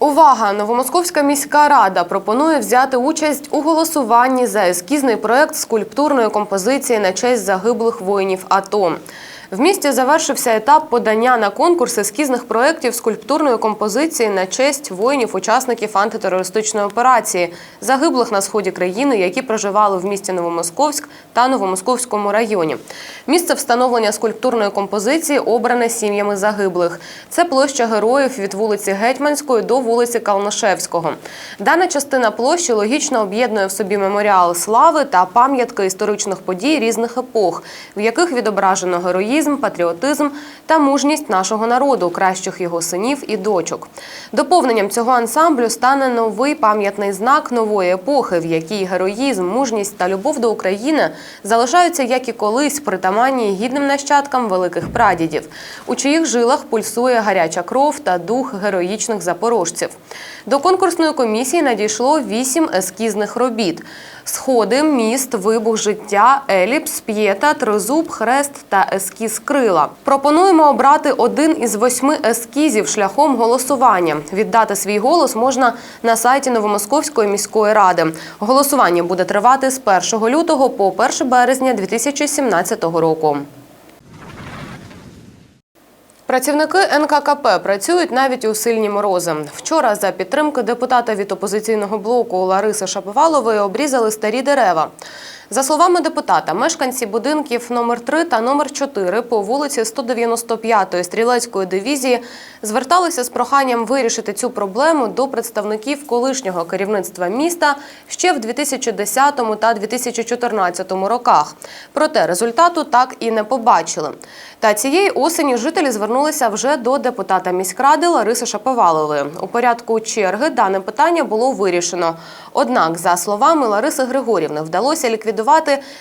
Увага! Новомосковська міська рада пропонує взяти участь у голосуванні за ескізний проект скульптурної композиції на честь загиблих воїнів АТО. В місті завершився етап подання на конкурс ескізних проєктів скульптурної композиції на честь воїнів-учасників антитерористичної операції, загиблих на сході країни, які проживали в місті Новомосковськ та Новомосковському районі. Місце встановлення скульптурної композиції обране сім'ями загиблих. Це площа героїв від вулиці Гетьманської до вулиці Калнишевського. Дана частина площі логічно об'єднує в собі меморіал слави та пам'ятки історичних подій різних епох, в яких відображено героїзм, патріотизм та мужність нашого народу, кращих його синів і дочок. Доповненням цього ансамблю стане новий пам'ятний знак нової епохи, в якій героїзм, мужність та любов до України залишаються, як і колись, притаманні гідним нащадкам великих прадідів, у чиїх жилах пульсує гаряча кров та дух героїчних запорожців. До конкурсної комісії надійшло вісім ескізних робіт: сходи, міст, вибух життя, еліпс, п'єта, тризуб, хрест та ескіз крила. Пропонуємо обрати один із восьми ескізів шляхом голосування. Віддати свій голос можна на сайті Новомосковської міської ради. Голосування буде тривати з 1 лютого по 1 березня 2017 року. Працівники НККП працюють навіть у сильні морози. Вчора за підтримки депутата від опозиційного блоку Лариси Шаповалової обрізали старі дерева. За словами депутата, мешканці будинків номер 3 та номер 4 по вулиці 195-ї стрілецької дивізії зверталися з проханням вирішити цю проблему до представників колишнього керівництва міста ще в 2010 та 2014 роках. Проте результату так і не побачили. Та цієї осені жителі звернулися вже до депутата міськради Лариси Шаповалової. У порядку черги дане питання було вирішено. Однак, за словами Лариси Григорівни, вдалося ліквідувати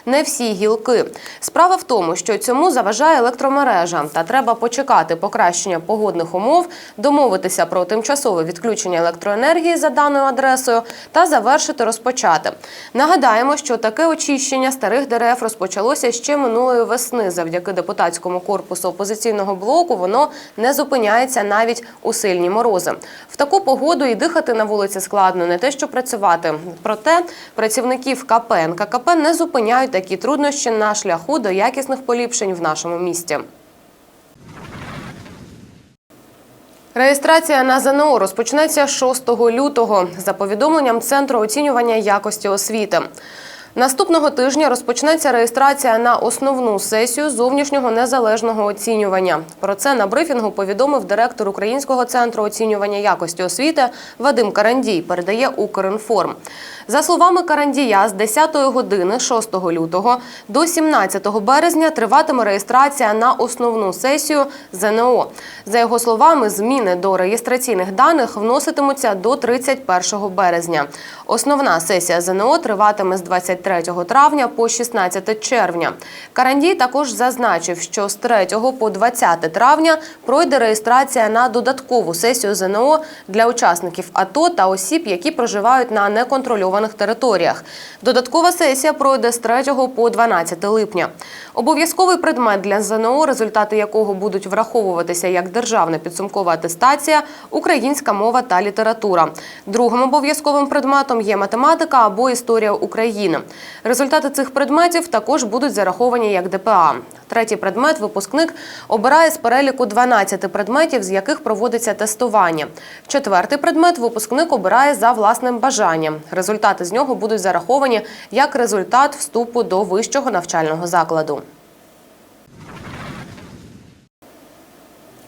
не всі гілки. Справа в тому, що цьому заважає електромережа, та треба почекати покращення погодних умов, домовитися про тимчасове відключення електроенергії за даною адресою та завершити розпочати. Нагадаємо, що таке очищення старих дерев розпочалося ще минулої весни. Завдяки депутатському корпусу опозиційного блоку воно не зупиняється навіть у сильні морози. В таку погоду і дихати на вулиці складно, не те, що працювати. Проте працівників КП НККП не зупиняють такі труднощі на шляху до якісних поліпшень в нашому місті. Реєстрація на ЗНО розпочнеться 6 лютого за повідомленням Центру оцінювання якості освіти. Наступного тижня розпочнеться реєстрація на основну сесію зовнішнього незалежного оцінювання. Про це на брифінгу повідомив директор Українського центру оцінювання якості освіти Вадим Карандій. Передає Укрінформ. За словами Карандія, з 10 години 6 лютого до 17 березня триватиме реєстрація на основну сесію ЗНО. За його словами, зміни до реєстраційних даних вноситимуться до 31 березня. Основна сесія ЗНО триватиме з 23 травня по 16 червня. Карандій також зазначив, що з 3 по 20 травня пройде реєстрація на додаткову сесію ЗНО для учасників АТО та осіб, які проживають на неконтрольованих територіях. Додаткова сесія пройде з 3 по 12 липня. Обов'язковий предмет для ЗНО, результати якого будуть враховуватися як державна підсумкова атестація, українська мова та література. Другим обов'язковим предметом є математика або історія України. Результати цих предметів також будуть зараховані як ДПА. Третій предмет випускник обирає з переліку 12 предметів, з яких проводиться тестування. Четвертий предмет випускник обирає за власним бажанням. Результати з нього будуть зараховані як результат вступу до вищого навчального закладу.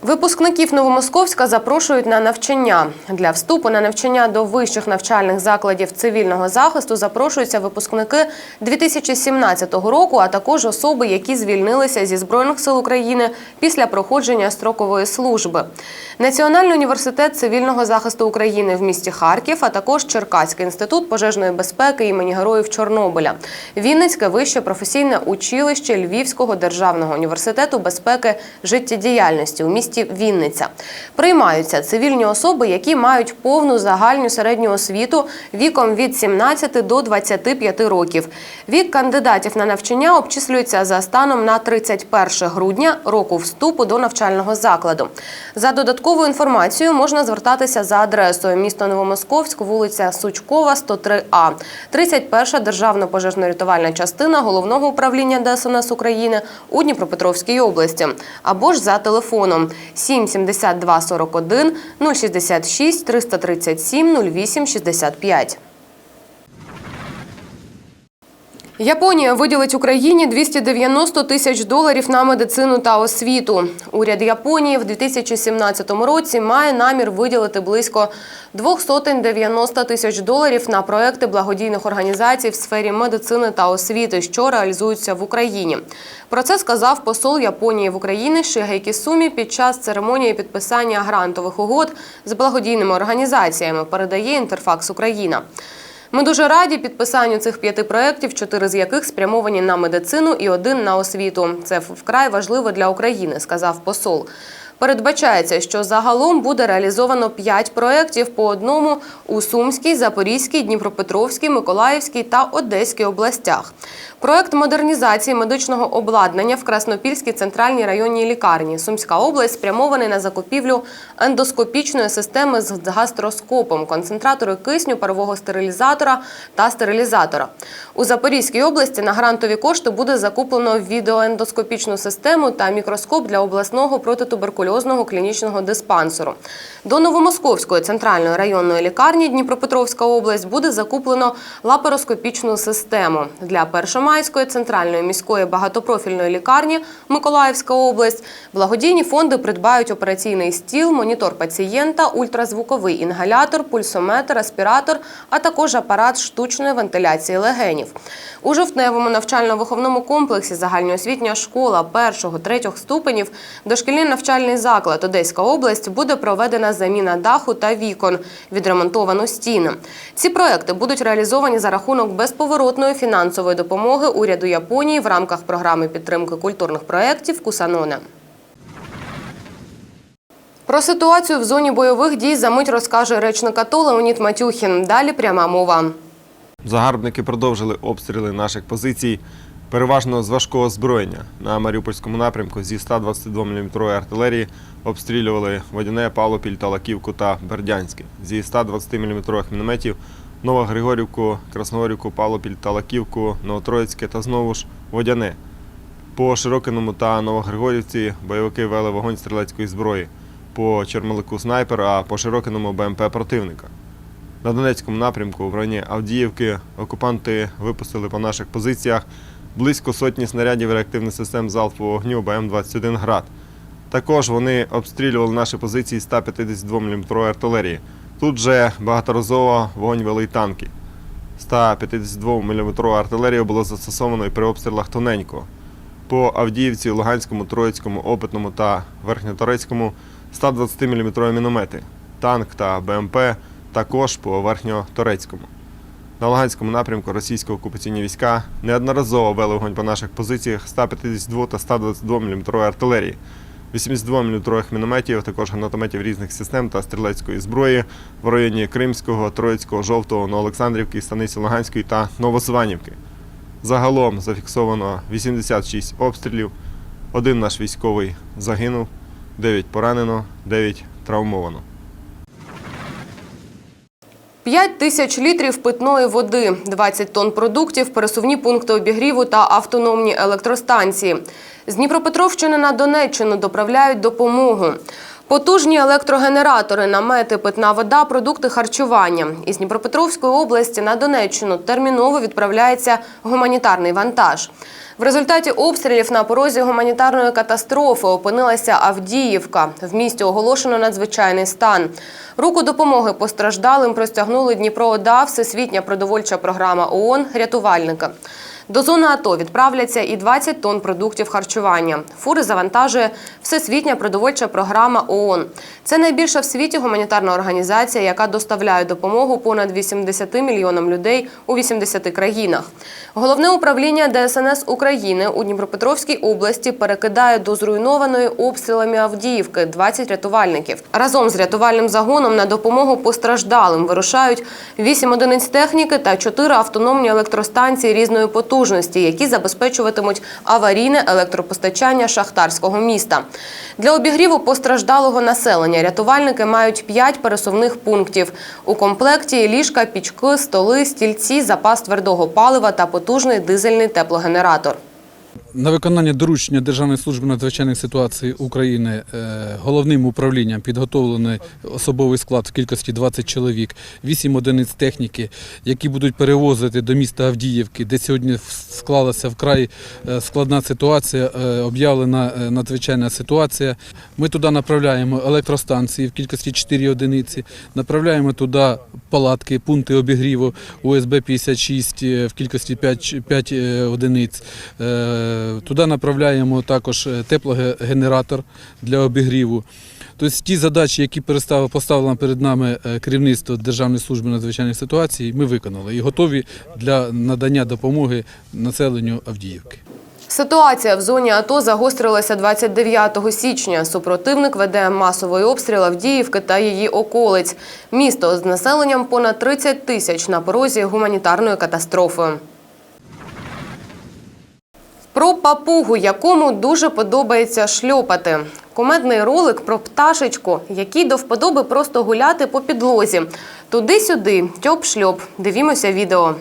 Випускників Новомосковська запрошують на навчання. Для вступу на навчання до вищих навчальних закладів цивільного захисту запрошуються випускники 2017 року, а також особи, які звільнилися зі Збройних сил України після проходження строкової служби. Національний університет цивільного захисту України в місті Харків, а також Черкаський інститут пожежної безпеки імені Героїв Чорнобиля, Вінницьке вище професійне училище Львівського державного університету безпеки життєдіяльності у місті місті Вінниця. Приймаються цивільні особи, які мають повну загальну середню освіту віком від 17 до 25 років. Вік кандидатів на навчання обчислюється за станом на 31 грудня року вступу до навчального закладу. За додатковою інформацією можна звертатися за адресою місто Новомосковськ, вулиця Сучкова, 103А, 31 державна пожежно-рятувальна частина головного управління ДСНС України у Дніпропетровській області, або ж за телефоном 7 72 41 066 337 08 65. Японія виділить Україні 290 тисяч доларів на медицину та освіту. Уряд Японії в 2017 році має намір виділити близько 290 тисяч доларів на проекти благодійних організацій в сфері медицини та освіти, що реалізуються в Україні. Про це сказав посол Японії в Україні Шигейкі Сумі під час церемонії підписання грантових угод з благодійними організаціями. Передає інтерфакс Україна. Ми дуже раді підписанню цих п'яти проєктів, чотири з яких спрямовані на медицину і один на освіту. Це вкрай важливо для України, сказав посол. Передбачається, що загалом буде реалізовано п'ять проєктів по одному у Сумській, Запорізькій, Дніпропетровській, Миколаївській та Одеській областях. Проект модернізації медичного обладнання в Краснопільській центральній районній лікарні. Сумська область спрямований на закупівлю ендоскопічної системи з гастроскопом, концентратори кисню, парового стерилізатора та стерилізатора. У Запорізькій області на грантові кошти буде закуплено відеоендоскопічну систему та мікроскоп для обласного протитуберкульозного клінічного диспансеру. До Новомосковської центральної районної лікарні Дніпропетровська область буде закуплено лапароскопічну систему для Першомайської центральної міської багатопрофільної лікарні Миколаївська область. Благодійні фонди придбають операційний стіл, монітор пацієнта, ультразвуковий інгалятор, пульсометр, аспіратор, а також апарат штучної вентиляції легенів. У жовтневому навчально-виховному комплексі загальноосвітня школа першого-третього ступенів, дошкільний навчальний заклад Одеська область буде проведена заміна даху та вікон, відремонтовано стіни. Ці проекти будуть реалізовані за рахунок безповоротної фінансової допомоги уряду Японії в рамках програми підтримки культурних проєктів Кусаноне. Про ситуацію в зоні бойових дій за мить розкаже речник АТО Леонід Матюхін. Далі пряма мова. Загарбники продовжили обстріли наших позицій, переважно з важкого озброєння. На Маріупольському напрямку зі 122 мм артилерії обстрілювали Водяне, Павлопіль, Талаківку та Бердянське. Зі 120 мм мінометів Новогригорівку, Красногорівку, Павлопіль, Талаківку, Новотроїцьке та знову ж Водяне. По Широкиному та Новогригорівці бойовики вели вогонь стрілецької зброї. По Чермалику снайпер, а по Широкиному БМП противника. На Донецькому напрямку в районі Авдіївки окупанти випустили по наших позиціях близько сотні снарядів реактивних систем залпового вогню БМ-21 «Град». Також вони обстрілювали наші позиції 152 мм артилерії. Тут же багаторазово вогонь вели танки. 152 мм артилерію було застосовано і при обстрілах тоненько. По Авдіївці, Луганському, Троїцькому, Опитному та Верхньоторецькому 120 мм міномети, танк та БМП також по Верхньоторецькому. На Луганському напрямку російсько-окупаційні війська неодноразово вели вогонь по наших позиціях 152 та 122 мм артилерії, 82 мм мінометів, також гранатометів різних систем та стрілецької зброї в районі Кримського, Троїцького, Жовтого, Новоолександрівки, Станиці Луганської та Новозванівки. Загалом зафіксовано 86 обстрілів, один наш військовий загинув, 9 поранено, 9 травмовано. 5 тисяч літрів питної води, 20 тонн продуктів, пересувні пункти обігріву та автономні електростанції. З Дніпропетровщини на Донеччину доправляють допомогу. Потужні електрогенератори, намети, питна вода, продукти харчування. Із Дніпропетровської області на Донеччину терміново відправляється гуманітарний вантаж. В результаті обстрілів на порозі гуманітарної катастрофи опинилася Авдіївка. В місті оголошено надзвичайний стан. Руку допомоги постраждалим простягнули Дніпро ОДА, Всесвітня продовольча програма ООН, рятувальники. До зони АТО відправляться і 20 тонн продуктів харчування. Фури завантажує Всесвітня продовольча програма ООН. Це найбільша в світі гуманітарна організація, яка доставляє допомогу понад 80 мільйонам людей у 80 країнах. Головне управління ДСНС України у Дніпропетровській області перекидає до зруйнованої обстрілами Авдіївки 20 рятувальників. Разом з рятувальним загоном на допомогу постраждалим вирушають 8 одиниць техніки та 4 автономні електростанції різної потужності, які забезпечуватимуть аварійне електропостачання шахтарського міста. Для обігріву постраждалого населення рятувальники мають 5 пересувних пунктів. У комплекті ліжка, пічки, столи, стільці, запас твердого палива та потужний дизельний теплогенератор. На виконання доручення Державної служби надзвичайних ситуацій України е, головним управлінням підготовлений особовий склад в кількості 20 чоловік, 8 одиниць техніки, які будуть перевозити до міста Авдіївки, де сьогодні склалася вкрай е, складна ситуація, е, об'явлена надзвичайна ситуація. Ми туди направляємо електростанції в кількості 4 одиниці, направляємо туди палатки, пункти обігріву УСБ 56 е, в кількості 5, 5 е, одиниць. Е, Туди направляємо також е, теплогенератор для обігріву. Тобто ті задачі, які поставило перед нами е, керівництво Державної служби надзвичайних ситуацій, ми виконали і готові для надання допомоги населенню Авдіївки. Ситуація в зоні АТО загострилася 29 січня. Супротивник веде масовий обстріл Авдіївки та її околиць. Місто з населенням понад 30 тисяч на порозі гуманітарної катастрофи. Про папугу, якому дуже подобається шльопати. Комедний ролик про пташечку, якій до вподоби просто гуляти по підлозі. Туди-сюди, тьоп-шльоп. Дивімося відео.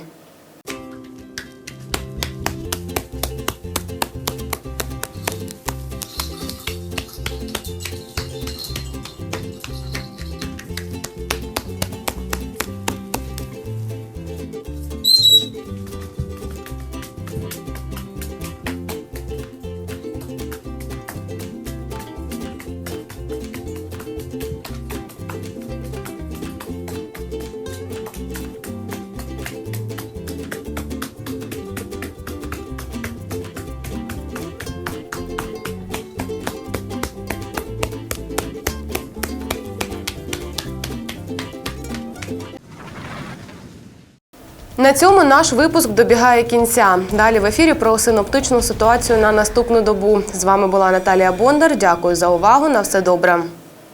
На цьому наш випуск добігає кінця. Далі в ефірі про синоптичну ситуацію на наступну добу. З вами була Наталія Бондар. Дякую за увагу. На все добре.